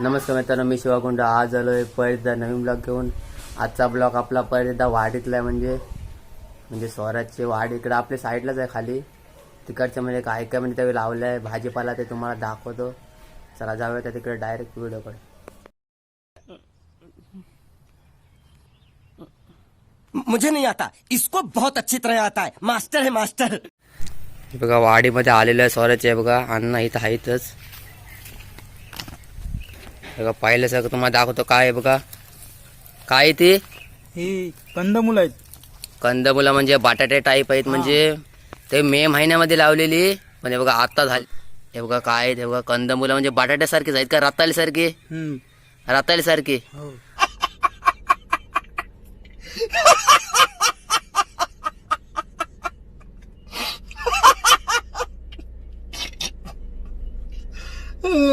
नमस्कार मित्रांनो मी शिवाकुंड आज आलोय पहिल्यांदा नवीन ब्लॉग घेऊन. आजचा ब्लॉग आपला पहिल्यांदा वाडीतला आहे म्हणजे म्हणजे स्वराजची वाड इकडं आपल्या साईडलाच आहे खाली. तिकडच्या म्हणजे काय काय म्हणजे त्यावेळी लावलं आहे भाजीपाला ते तुम्हाला दाखवतो. चला जाऊया त्या तिकडे डायरेक्ट व्हिडिओकडे मुझे नहीं आता. इसको बहुत अच्छी तरह आता है. मास्टर है मास्टर. बघा वाडीमध्ये आलेलं आहे स्वराजचे. आहे बघा अण्णा इथं आहेतच. बघा पाहिलं सगळं तुम्हाला दाखवतो. काय आहे बघा. काय आहे ते? ही कंदमुलं आहेत. कंदमुला म्हणजे बटाटे टाईप आहेत म्हणजे. ते मे महिन्यामध्ये लावलेली. हे बघा आता झाली. हे बघा काय आहेत हे बघा. कंदमुला म्हणजे बटाट्यासारखेच आहेत का? रताळी सारखे हम्म. रताळी सारखे हो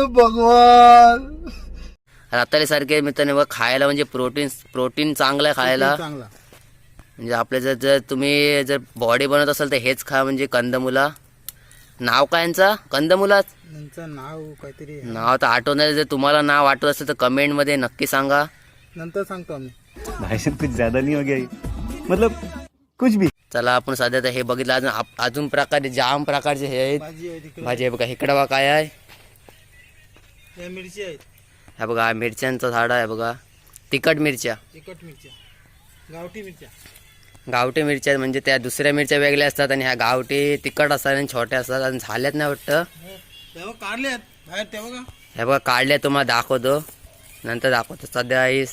भगवान. रताळी सारखे मित्रांनो. बघा खायला म्हणजे प्रोटीन प्रोटीन चांगलं आहे खायला. चांगला. म्हणजे आपल्या जर जर तुम्ही जर बॉडी बनवत असाल तर हेच खा म्हणजे कंदमुला. नाव काय यांचा? कंदमुलाच त्यांचं नाव काहीतरी आहे. नाव तर आठवणार जर तुम्हाला नाव आठवत असेल तर कमेंटमध्ये नक्की सांगा. नंतर सांगतो आम्ही. भाई साहब कुछ ज्यादा नहीं हो गया ये? मतलब कुछ भी. चला आपण सध्या तर हे बघितलं. अजून आप- अजून प्रकारे जाम प्रकारचे हे आहेत. भाजी आहे तिकडे. भाजी आहे बघा इकडं बघा काय आहे. या मिरची आहेत. हा बघा हा मिरच्यांचं झाड आहे बघा. तिखट मिरच्या. तिखट मिरच्या. गावठी मिरच्या. गावठी मिरच्या म्हणजे त्या दुसऱ्या मिरच्या वेगळ्या असतात आणि ह्या गावठी तिखट असतात आणि छोट्या असतात आणि झाल्यात नाही वाटतं. तेव्हा बाहेर तेव्हा का? हे बघा काढल्या तुम्हाला दाखवतो. नंतर दाखवतो. सध्या ही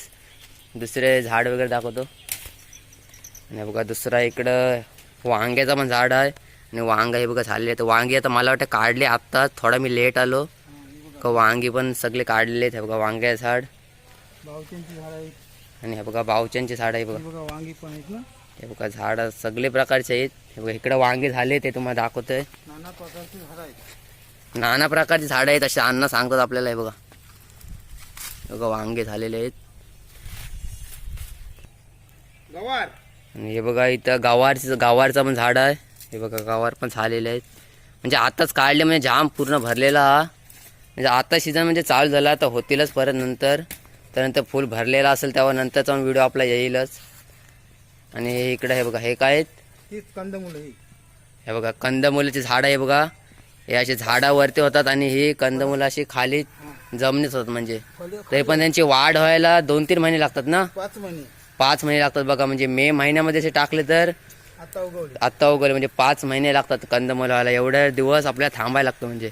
दुसरे झाड वगैरे दाखवतो. आणि हे बघा दुसरा इकडं वांग्याचं पण झाड आहे. आणि वांग हे बघा झाले तर वांगी आता मला वाटतं काढले आत्ता थोडा मी लेट आलो. का वांगी पण सगळे काढलेले आहेत. हे बघा वांग्याचं झाड. आणि हे बघा बावच्यांचे झाड आहे बघा. हे बघा वांगी पण आहेत ना? हे बघा झाड सगळे प्रकारचे आहेत. हे बघा इकडं वांगे झाले ते तुम्हाला दाखवतोय. नाना प्रकारची झाड आहेत. नाना प्रकारची झाडं आहेत असे अन्न सांगतात आपल्याला हे बघा. हे बघा वांगे झालेले आहेत. गवार. आणि हे बघा इथं गवारचं गवारचं पण झाड आहे. हे बघा गवार पण झालेले आहेत. म्हणजे आताच काढले म्हणजे जाम पूर्ण भरलेला हा. म्हणजे आता सीझन म्हणजे चालू झाला तर होतीलच परत नंतर. त्यानंतर फुल भरलेला असेल तेव्हा नंतरचा व्हिडिओ आपला येईलच. आणि हे इकडं हे बघा हे काय आहेत? कंदमुलं ही. बघा कंदमुलाची झाडं आहे बघा. हे अशी झाडावरती होतात आणि ही कंदमुलं अशी खाली जमिनीत होतात म्हणजे. तरी पण त्यांची वाढ व्हायला दोन तीन महिने लागतात ना? पाच महिने. पाच महिने लागतात बघा म्हणजे मे महिन्यामध्ये असे टाकले तर आता उगवले. आत्ता वगैरे म्हणजे पाच महिने लागतात कंदमुलं व्हायला एवढ्या दिवस आपल्याला थांबायला लागतं म्हणजे.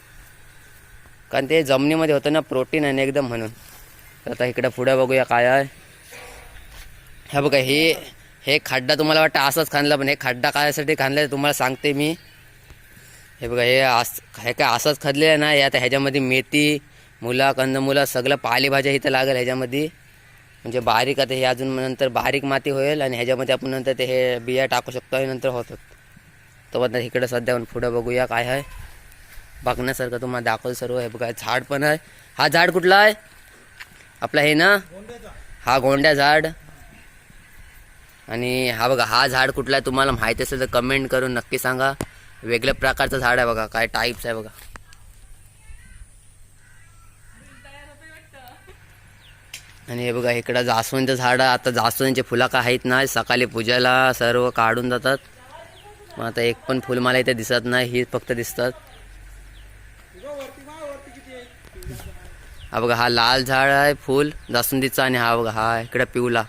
कारण ते जमिनीमध्ये होतं ना प्रोटीन आहे ना एकदम म्हणून. तर आता इकडं पुढं बघूया काय आहे. हे बघा हे हे खड्डा तुम्हाला वाटतं असंच खाणला पण हे खड्डा कायसाठी खाणला आहे तुम्हाला सांगते मी. हे बघा हे आस हे काय असंच खदलेलं आहे ना हे आता ह्याच्यामध्ये मेथी मुला कंदमुला सगळं पालेभाज्या इथं लागेल ह्याच्यामध्ये. म्हणजे बारीक आता हे अजून नंतर बारीक माती होईल आणि ह्याच्यामध्ये आपण नंतर ते हे बिया टाकू शकतो आणि नंतर होतात तर बघा इकडं सध्या पुढं बघूया काय आहे. बघण्यासारखं तुम्हाला दाखवलं सर्व. हे बघा झाड पण आहे. हा झाड कुठला आहे? आपला हे ना? हा गोंड्या झाड. आणि हा बघा हा झाड कुठला आहे तुम्हाला माहिती असेल तर कमेंट करून नक्की सांगा. वेगळ्या प्रकारचं झाड आहे बघा काय टाईप्स आहे बघा. आणि हे बघा इकडं जास्वंदचं झाड आहे. आता जास्वंदचे फुलं का आहेत ना सकाळी पूजेला सर्व काढून जातात. मग आता एक पण फुल मला इथे दिसत नाही ही फक्त दिसतात. हा बघा हा लाल झाड आहे फुल जास्वंदीचा आणि हा बघा हा इकडे पिवला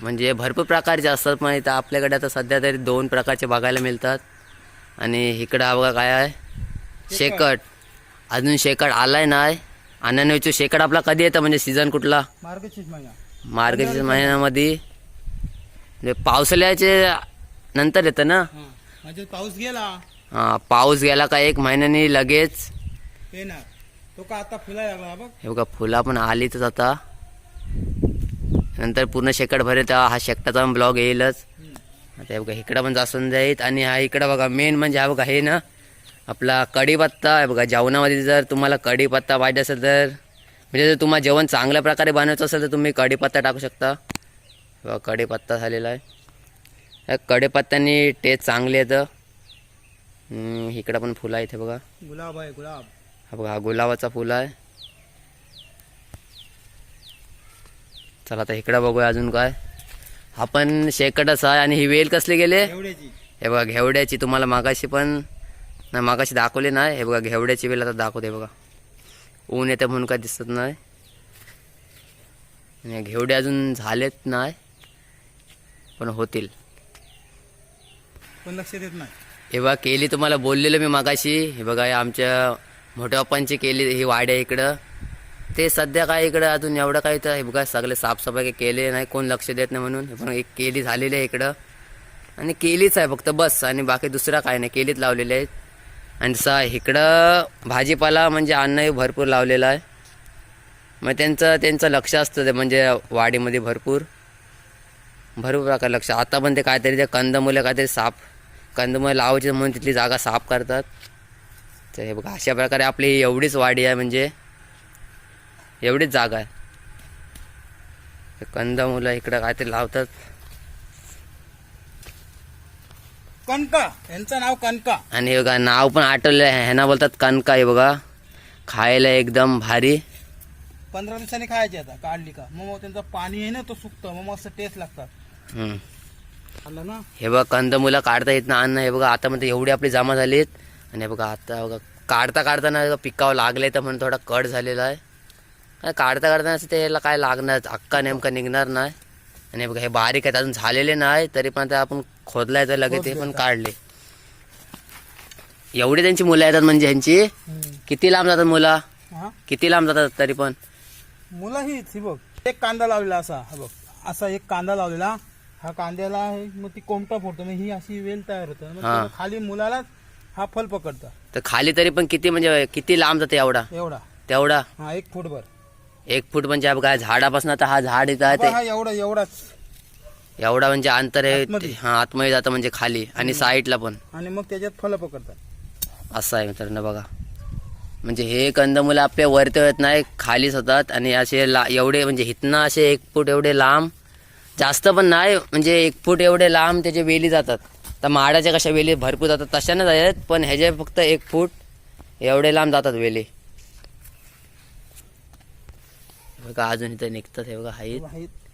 म्हणजे भरपूर प्रकारचे असतात पण इथं आपल्याकडे आता सध्या तरी दोन प्रकारचे बघायला मिळतात. आणि इकडं हा बघा काय आहे? शेकट अजून शेकट आलाय नाही अनन्याचं शेकट आपला कधी येतं? म्हणजे सीझन कुठला? मार्गशीर्ष महिना. मार्गशीर्ष महिन्यामध्ये. म्हणजे पावसाळ्याचे नंतर येतं ना? म्हणजे पाऊस गेला. हा पाऊस गेला का एक महिन्यानी लगेच येणार. तो का आता फुलायला लागला हा बघ. हे बघा फुला पण आलीच आता. नंतर पूर्ण शेकट भरेल तेव्हा हा शेकटाचा पण ब्लॉग येईलच. आता हे बघा इकडं पण जास्वंद आहेत आणि हा इकडं बघा मेन म्हणजे हा बघा हे ना आपला कढीपत्ता आहे बघा जेवणामध्ये जर तुम्हाला कढीपत्ता पाहिजे असेल तर म्हणजे जर तुम्हाला जेवण चांगल्या प्रकारे बनवायचं असेल तर तुम्ही कढीपत्ता टाकू शकता. बघा कढीपत्ता झालेला आहे. कढीपत्त्यानी टेस्ट चांगली येतं. इकडं पण फुलं आहेत हे बघा. गुलाब आहे गुलाब. हा बघा हा गुलाबाचा फुल आहे. चला आता इकडं बघूया अजून काय. हा पण शेकटच आहे आणि ही वेल कसली गेले? हे बघा घेवड्याची. तुम्हाला मागाशी पण नाही मागाशी दाखवली नाही. हे बघा घेवड्याची वेल आता दाखवते बघा. ऊन येते म्हणून काय दिसत नाही. आणि घेवडे अजून झालेत नाही पण होतील. पण लक्ष देत नाही. हे बघा केली तुम्हाला बोललेलं मी मागाशी. हे बघा आमच्या मोठ्या पप्पांची केली ही वाड्या इकडं. ते सध्या काय इकडं अजून एवढं काही तर हे बघा सगळे साफसफाई केले नाही कोण लक्ष देत नाही म्हणून. पण एक केली झालेली आहे इकडं. आणि केलीच आहे फक्त बस आणि बाकी दुसरा काय नाही केलीच लावलेले आहेत आणि सा इकडं भाजीपाला म्हणजे अन्नही भरपूर लावलेला आहे. मग त्यांचं त्यांचं लक्ष असतं ते म्हणजे वाडीमध्ये भरपूर. भरपूर प्रकार लक्ष. आता पण ते काहीतरी ते कंदमुलं काहीतरी साफ कंदमुलं लावायचे म्हणून तिथली जागा साफ करतात. तर हे बघा अशा प्रकारे आपली ही एवढीच वाडी आहे म्हणजे एवढीच जागा आहे. ते कंदमुलं इकडं काहीतरी लावतात. कणका यांचं नाव कणका. आणि हे बघा नाव पण आठवलं आहे ह्यांना बोलतात कणका हे बघा. खायला एकदम भारी. पंधरा दिवसांनी खायची आता काढली का? मग त्यांचं पाणी आहे ना तो सुकतं. मग मस्त टेस्ट लागतात. हम्म. आलं ना? हे बघा कंदमुलं काढता येत ना अन्न. हे बघा आता म्हणते एवढी आपली जमा झालीत. आणि हे बघा आता बघा काढता काढताना पिकावं लागले तर म्हणून थोडा कट झालेला आहे. काढता काढताना असं त्याला काय लागणार? अक्का नेमका निघणार नाही. आणि बघा हे बारीक आहेत अजून झालेले नाही तरी पण ते आपण खोदलाय तर लगेच ते पण काढले. एवढी त्यांची मुलं येतात म्हणजे ह्यांची? किती लांब जातात मुलं? किती लांब जातात तरी पण? मुलं हीच ही बघ. एक कांदा लावलेला असा हा बघ. असा एक कांदा लावलेला. हा कांद्याला मग ती कोमटा फोडतो. मग ही अशी वेल तयार होतं. खाली मुलालाच हा फल पकडतं. तर खाली तरी पण किती म्हणजे किती लांब जाते एवढा? एवढा. तेवढा? हा एक फुटभर एक फूट म्हणजे बघा झाडापासून आता हा झाड इथं आहे ते एवढा एवढाच. एवढा म्हणजे अंतर आहे आतमध्ये. हा आतमध्ये जातं म्हणजे खाली आणि साईडला पण. आणि मग त्याच्यात फलं पकडतात. असं आहे मित्रांनो बघा. म्हणजे हे कंदमुलं आपल्या वरती येत नाही खालीच होतात आणि असे ला एवढे म्हणजे इथनं असे एक फूट एवढे लांब. जास्त पण नाही म्हणजे एक फूट एवढे लांब त्याचे वेली जातात. तर माडाच्या कशा वेली भरपूर जातात तशा नाही जातात पण ह्याचे फक्त एक फूट एवढे लांब जातात वेली. बघा अजून इथं निघतात हे बघा हाईत.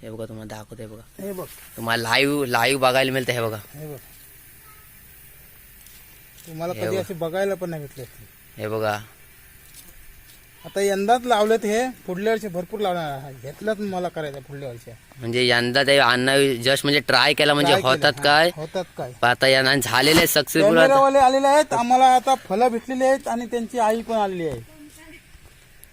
हे बघा तुम्हाला दाखवते हे बघ. तुम्हाला लाईव्ह लाईव्ह बघायला मिळतं हे बघा. हे तुम्हाला कधी. असे बघायला पण नाही भेटले. हे बघा. आता यंदाच लावलेत हे पुढल्या वर्षी भरपूर लावणार. घेतलंच मला करायचं पुढल्या वर्षी. म्हणजे यंदा ते अन्न जस्ट म्हणजे ट्राय केला म्हणजे Try केलं. होतात हा, काय? होतात काय? आता यांना झालेले सक्सेसफुल कॅमेरावाले आलेले आहेत आम्हाला आता फलं भेटलेली आहेत आणि त्यांची आई पण आलेली आहे.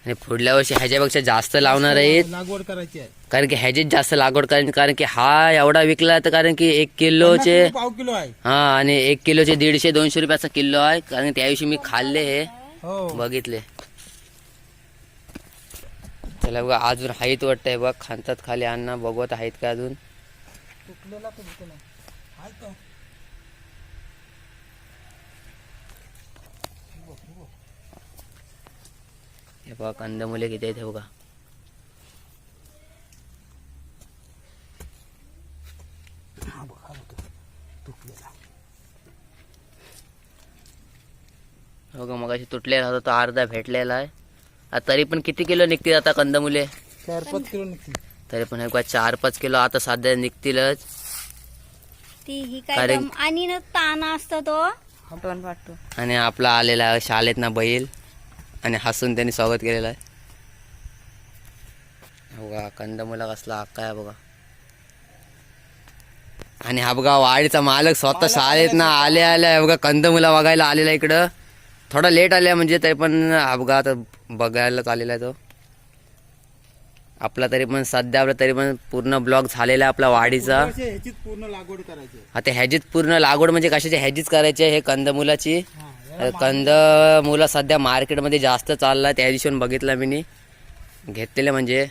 आणि पुढल्या वर्षी ह्याच्यापेक्षा जास्त लावणार आहेत. लागवड करायची आहे. कारण की ह्याचीच जास्त लागवड कारण कारण की हा एवढा विकला तर कारण की एक किलोचे पन्नास रुपये पाव किलो आहे. हा आणि एक किलोचे दीडशे दोनशे रुपयाचा किलो आहे. कारण त्या दिवशी मी खाल्ले हे. हो. बघितले. चला बघा अजून हाईत वाटतंय बघ. खांतात खाली अन्न बघवत आहेत का अजून? तुटलेला नाही. हे बघा कंदमुले किती आहेत हे बघा. हा बघ हा हो मग तुटलेला होता तो अर्धा भेटलेला आहे. आता तरी पण किती किलो निघतील आता कंदमुले? चार पाच किलो निघतील. तरी पण हे बघा चार पाच किलो आता सध्या निघतीलच. ती ही काय कारण- दम- आणि ना ताना असतो तो. आपण वाटतो. आणि आपला आलेला आहे शाळेत ना बैल. आणि हसून त्यांनी स्वागत केलेलं आहे. बघा कंदमुला कसला हक्का आहे बघा. आणि हा बघा वाडीचा मालक स्वतः शाळेत ना आले आले बघा कंदमुला बघायला आलेला इकडं. थोडा लेट आल्या म्हणजे तरी पण हा बघा आता बघायलाच आलेला आहे तो. आपला तरी पण सध्या आपला तरी पण पूर्ण ब्लॉग झालेला आहे आपला ह्याचीच पूर्ण लागवड करायची. आता ह्याचीच पूर्ण लागवड म्हणजे कशाची? ह्याचीच करायची आहे हे कंदमुलाची. कंद मुलं सध्या मार्केटमध्ये जास्त चालला त्या दिवशी बघितलं मी. घेतलेले म्हणजे.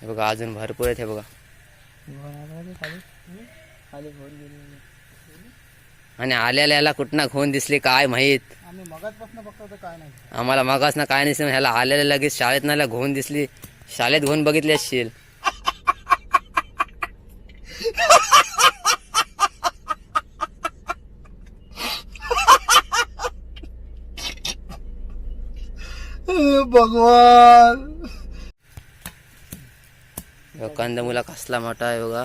हे बघा अजून भरपूर आहेत हे बघा. आणि आल्याला याला कुठं खून दिसली काय माहीत. काय नाही. आम्हाला मगाच ना काय नसेल ह्याला आलेल्या लगेच शाळेत नाला घोन दिसली. शाळेत घोन बघितली असशील. भगवान. कंदमुला कसला मोठा आहे बघा.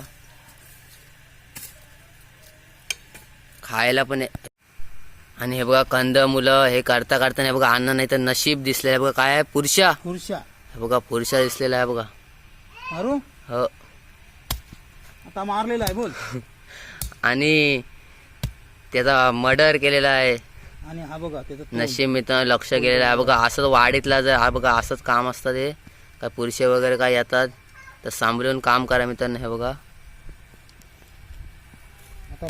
खायला पण. आणि हे बघा कंद मुलं हे करता करता हे बघा अन्न नाही तर नशीब दिसलेलं आहे बघा. काय आहे? पुरुषा खुर्शा हे बघा पुरुषा दिसलेला आहे बघा. मारू? हो. आता मारलेला आहे बोल. आणि त्याचा मर्डर केलेला आहे. आणि हा बघा त्याचं. नशीब मित्रांनो लक्ष केलेलं आहे. बघा असंच वाडीतला जर हा बघा असंच काम असतं ते. काय पुरुषे वगैरे काय येतात तर सांभाळून काम करा मित्रांनो हे बघा. आता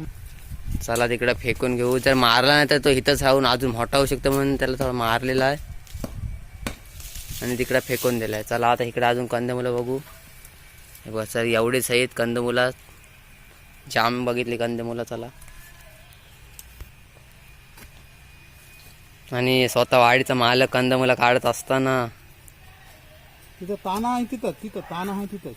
चला तिकडे फेकून घेऊ. जर मारला नाही तर तो इथंच राहून अजून मोठा होऊ शकतो म्हणून त्याला थोडा मारलेला आहे. आणि तिकडे फेकून दिला आहे चला आता इकडं अजून कंदमुलं बघू. बघा सर एवढेच आहेत कंदमुलं. जाम बघितली कंदमुलं चला. आणि स्वतः वाडीचा मालक कंदमुलं काढत असताना. तिथं ताना आहे तिथं तिथं ताना आहे तिथंच.